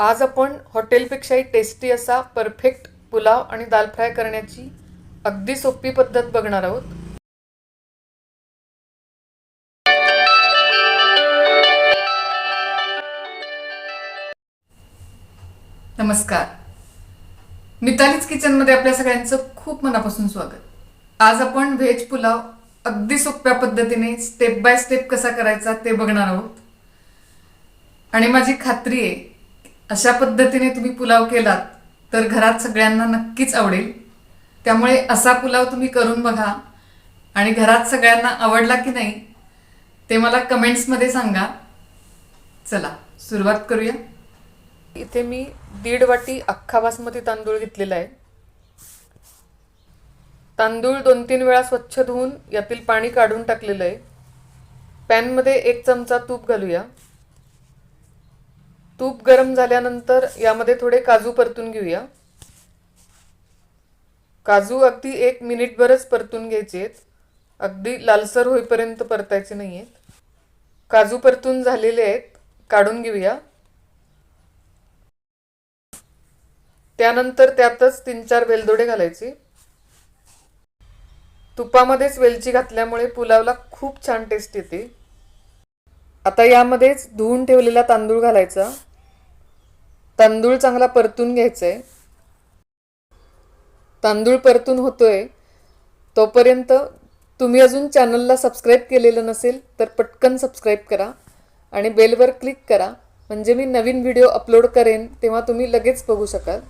आज आपण हॉटेलपेक्षाही टेस्टी असा परफेक्ट पुलाव आणि दाल फ्राय करण्याची अगदी सोपी पद्धत बघणार आहोत. नमस्कार. मितालीच किचनमध्ये आपल्या सगळ्यांचं खूप मनापासून स्वागत. आज आपण व्हेज पुलाव अगदी सोप्या पद्धतीने स्टेप बाय स्टेप कसा करायचा ते बघणार आहोत. आणि माझी खात्री आहे अशा पद्धतीने तुम्ही पुलाव केलात तर घरात सगळ्यांना नक्कीच आवडेल. त्यामुळे असा पुलाव तुम्ही करून बघा. आणि घरात सगळ्यांना आवडला की नाही ते मला कमेंट्समध्ये सांगा. चला सुरुवात करूया. इथे मी दीड वाटी अख्खा बासमती तांदूळ घेतलेला आहे. तांदूळ दोन तीन वेळा स्वच्छ धुवून यातील पाणी काढून टाकलेलं आहे. पॅनमध्ये एक चमचा तूप घालूया. तूप गरम झाल्यानंतर यामध्ये थोडे काजू परतून घेऊया. काजू अगदी एक मिनिटभरच परतून घ्यायचे आहेत. अगदी लालसर होईपर्यंत परतायचे नाही आहेत. काजू परतून झालेले आहेत. काढून घेऊया. त्यानंतर त्यातच तीन चार वेलदोडे घालायचे. तुपामध्येच वेलची घातल्यामुळे पुलावला खूप छान टेस्ट येते. आता यामध्येच धुवून ठेवलेला तांदूळ घालायचा. तांदूळ चांगला परतून घ्यायचा आहे तांदूळ परतून होतोय. तोपर्यंत तुम्ही अजून चॅनलला सबस्क्राईब केलेलं नसेल तर पटकन सबस्क्राईब करा आणि बेलवर क्लिक करा. म्हणजे मी नवीन व्हिडिओ अपलोड करेन तेव्हा तुम्ही लगेच बघू शकाल.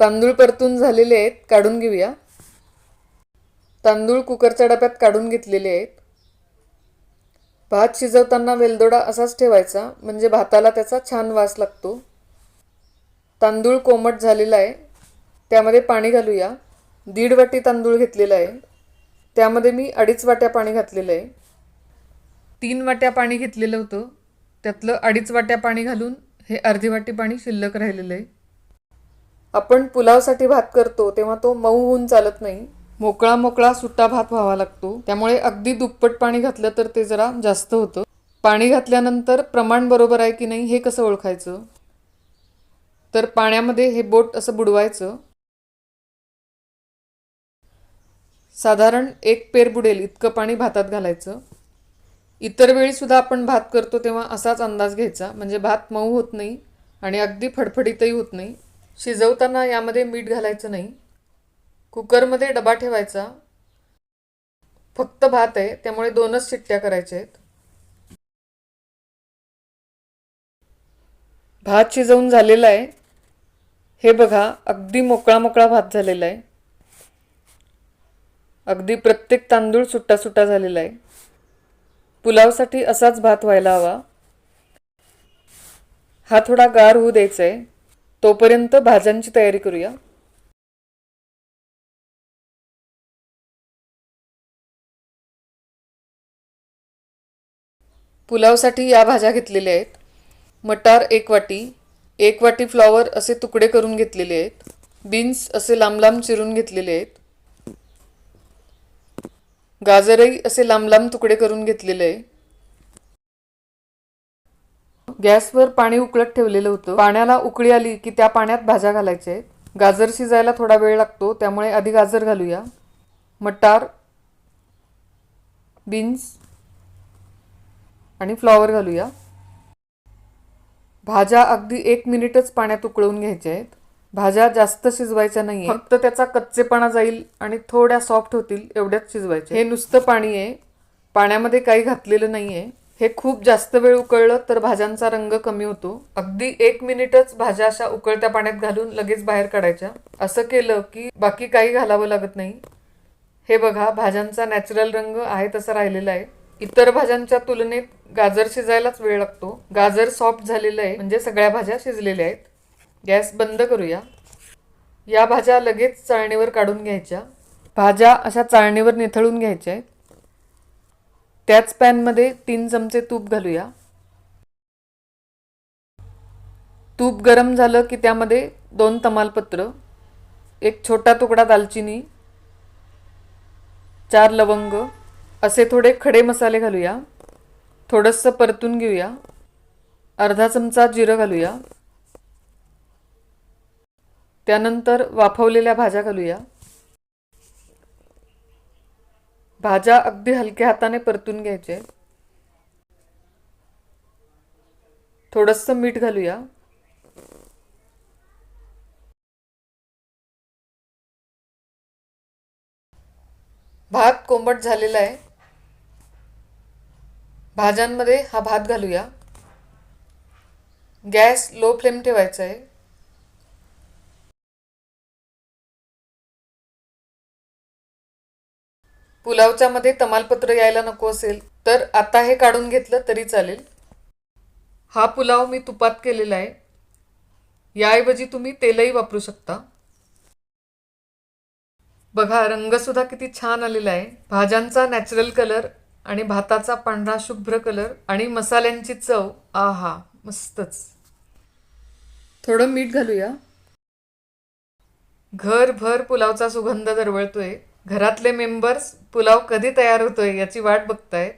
तांदूळ परतून झालेले आहेत काढून घेऊया. तांदूळ कुकरच्या डब्यात काढून घेतलेले आहेत. भात शिजवताना वेलदोडा असाच ठेवायचा म्हणजे भाताला त्याचा छान वास लागतो. तांदूळ कोमट झालेला आहे. त्यामध्ये पाणी घालूया. दीड वाटी तांदूळ घेतलेला आहे. त्यामध्ये मी अडीच वाट्या पाणी घातलेलं आहे. तीन वाट्या पाणी घेतलेलं होतं. त्यातलं अडीच वाट्या पाणी घालून हे अर्धी वाटी पाणी शिल्लक राहिलेलं आहे. आपण पुलावसाठी भात करतो तेव्हा तो मऊ होऊन चालत नाही. मोकळा मोकळा सुट्टा भात व्हावा लागतो. त्यामुळे अगदी दुप्पट पाणी घातलं तर ते जरा जास्त होतं. पाणी घातल्यानंतर प्रमाण बरोबर आहे की नाही हे कसं ओळखायचं? तर पाण्यामध्ये हे बोट असं बुडवायचं. साधारण एक पेर बुडेल इतकं पाणी भातात घालायचं. इतर वेळी सुद्धा आपण भात करतो तेव्हा असाच अंदाज घ्यायचा. म्हणजे भात मऊ होत नाही आणि अगदी फडफडीतही होत नाही. शिजवताना यामध्ये मीठ घालायचं नाही. कुकरमध्ये डबा ठेवायचा. फक्त भात आहे त्यामुळे दोनच शिट्ट्या करायच्या आहेत भात शिजवून झालेला आहे. हे बघा अगदी मोकळा मोकळा भात झालेला आहे. अगदी प्रत्येक तांदूळ सुट्टा सुट्टा झालेला आहे. पुलावसाठी असाच भात व्हायला हवा. हा थोडा गार होऊ द्यायचा आहे. तोपर्यंत भाज्यांची तयारी करूया. पुलावसाठी या भाज्या घेतलेल्या आहेत. मटार एक वाटी एक वाटी फ्लॉवर असे तुकडे करून घेतलेले आहेत. बीन्स असे लांब लांब चिरून घेतलेले आहेत. गाजरही असे लांब लांब तुकडे करून घेतलेले आहे. गॅसवर पाणी उकळत ठेवलेलं होतं. पाण्याला उकळी आली की त्या पाण्यात भाज्या घालायच्या आहेत. गाजर शिजायला थोडा वेळ लागतो त्यामुळे आधी गाजर घालूया. मटार बीन्स आणि फ्लॉवर घालूया. भाज्या अगदी एक मिनिटच पाण्यात उकळून घ्यायच्या आहेत भाज्या जास्त शिजवायच्या नाही फक्त त्याचा कच्चेपणा जाईल आणि थोड्या सॉफ्ट होतील एवढ्याच शिजवायच्या हे नुसतं पाणी आहे. पाण्यामध्ये काही घातलेलं नाही आहे हे खूप जास्त वेळ उकळलं तर भाज्यांचा रंग कमी होतो. अगदी एक मिनिटच भाज्या अशा उकळत्या पाण्यात घालून लगेच बाहेर काढायच्या. असं केलं की बाकी काही घालावं लागत नाही. हे बघा भाज्यांचा नॅचरल रंग आहे तसा राहिलेला आहे. इतर भाज्यांच्या तुलनेत गाजर शिजायलाच वेळ लागतो. गाजर सॉफ्ट झालेलं आहे म्हणजे सगळ्या भाज्या शिजलेल्या आहेत. गॅस बंद करूया. या भाज्या लगेच चाळणीवर काढून घ्यायच्या. भाज्या अशा चाळणीवर निथळून घ्यायच्या आहेत. त्याच पॅनमध्ये तीन चमचे तूप घालूया. तूप गरम झालं की त्यामध्ये दोन तमालपत्र एक छोटा तुकडा दालचिनी चार लवंग असे थोडे खडे मसाले घालूया. थोडंसं परतून घेऊया. अर्धा चमचा जिरं घालूया. त्यानंतर वाफवलेल्या भाज्या घालूया. भाज्या अगदी हलक्या हाताने परतून घ्यायचे. थोडंसं मीठ घालूया. भात कोंबट झालेला आहे. भाज्यांमध्ये हा भात घालूया. गॅस लो फ्लेम ठेवायचा आहे. पुलावच्या मध्ये तमालपत्र यायला नको असेल तर आता हे काढून घेतलं तरी चालेल. हा पुलाव मी तुपात केलेला आहे. याऐवजी तुम्ही तेलही वापरू शकता. बघा रंगसुद्धा किती छान आलेला आहे. भाज्यांचा नॅचरल कलर आणि भाताचा पांढरा शुभ्र कलर आणि मसाल्यांची चव आहा मस्तच. थोडं मीठ घालूया. घरभर पुलावचा सुगंध दरवळतोय. घरातले मेंबर्स पुलाव कधी तयार होतोय याची वाट बघतायत.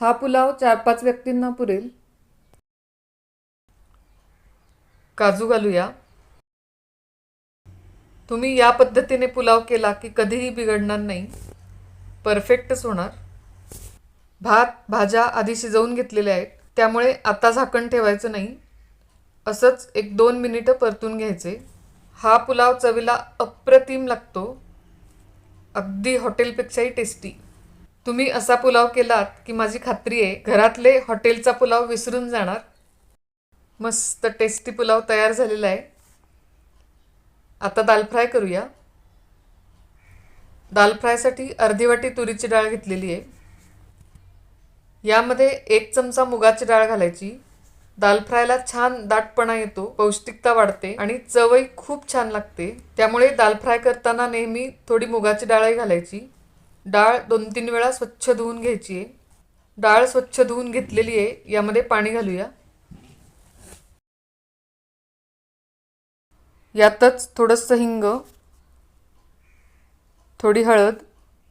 हा पुलाव चार पाच व्यक्तींना पुरेल. काजू घालूया. तुम्ही या पद्धतीने पुलाव केला की कधीही बिघडणार नाही. परफेक्टच होणार. भात भाज्या आधी शिजवून घेतलेल्या आहेत. त्यामुळे आता झाकण ठेवायचं नाही. असंच एक दोन मिनिटं परतून घ्यायचे. हा पुलाव चवीला अप्रतिम लागतो. अगदी हॉटेलपेक्षाही टेस्टी. तुम्ही असा पुलाव केलात की माझी खात्री आहे घरातले हॉटेलचा पुलाव विसरून जाणार. मस्त टेस्टी पुलाव तयार झालेला आहे. आता दाल फ्राय करूया. दाल फ्रायसाठी अर्धी वाटी तुरीची डाळ घेतलेली आहे. यामध्ये एक चमचा मुगाची डाळ घालायची. दाल फ्रायला छान दाटपणा येतो पौष्टिकता वाढते आणि चवही खूप छान लागते. त्यामुळे दाल फ्राय करताना नेहमी थोडी मुगाची डाळही घालायची. डाळ दोन तीन वेळा स्वच्छ धुवून घ्यायची आहे. डाळ स्वच्छ धुवून घेतलेली आहे. यामध्ये पाणी घालूया. यातच थोडंसं हिंग थोडी हळद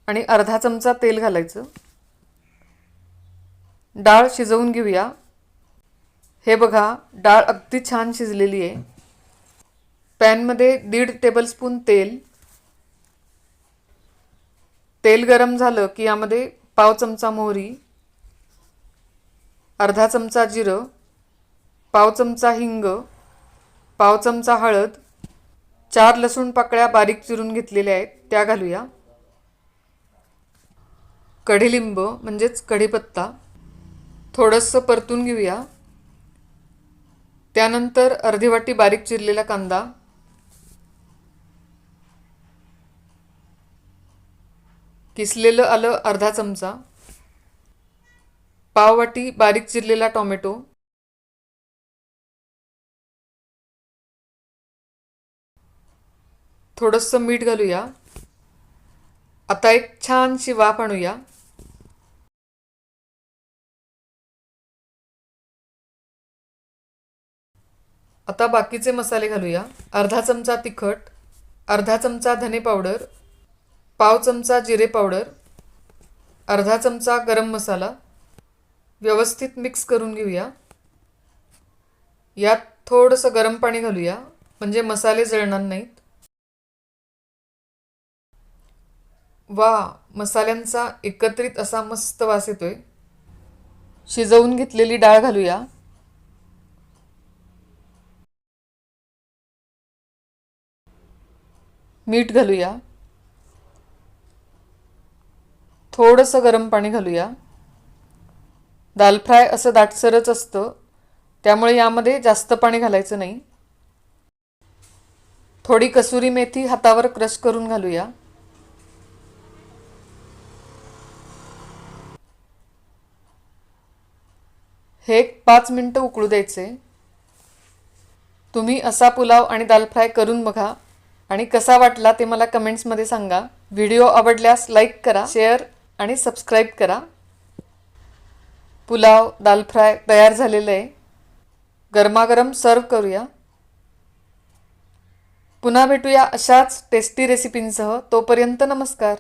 आणि अर्धा चमचा तेल घालायचं. डाळ शिजवून घेऊया. हे बघा डाळ अगदी छान शिजलेली आहे. पॅनमध्ये दीड टेबलस्पून तेल. तेल गरम झालं की यामध्ये पाव चमचा मोहरी अर्धा चमचा जिरं पाव चमचा हिंग पाव चमचा हळद चार लसूण पाकळ्या बारीक चिरून घेतलेल्या आहेत त्या घालूया. कढीलिंब म्हणजेच कढीपत्ता थोडंसं परतून घेऊया. त्यानंतर अर्धी वाटी बारीक चिरलेला कांदा. किसलेलं आलं अर्धा चमचा. पाववाटी बारीक चिरलेला टोमॅटो. थोडंसं मीठ घालूया. आता एक छानशी वाफ आणूया. आता बाकीचे मसाले घालूया. अर्धा चमचा तिखट अर्धा चमचा धने पावडर पाव चमचा जिरे पावडर अर्धा चमचा गरम मसाला. व्यवस्थित मिक्स करून घेऊया. यात थोडंसं गरम पाणी घालूया. म्हणजे मसाले जळणार नाहीत. वा मसाल्यांचा एकत्रित असा मस्त वास येतोय. शिजवून घेतलेली डाळ घालूया. मीठ घालूया. थोडंसं गरम पाणी घालूया. दाल फ्राय असं दाटसरच असतं त्यामुळे यामध्ये जास्त पाणी घालायचं नाही. थोडी कसुरी मेथी हातावर क्रश करून घालूया. हे एक पाच मिनटं उकळू द्यायचे. तुम्ही असा पुलाव आणि दाल फ्राय करून बघा आणि कसा वाटला ते मला कमेंट्समध्ये सांगा. व्हिडिओ आवडल्यास लाईक करा शेअर आणि सबस्क्राईब करा. पुलाव दाल फ्राय तयार झालेलं आहे. गरमागरम सर्व करूया. पुन्हा भेटूया अशाच टेस्टी रेसिपींसह तोपर्यंत नमस्कार.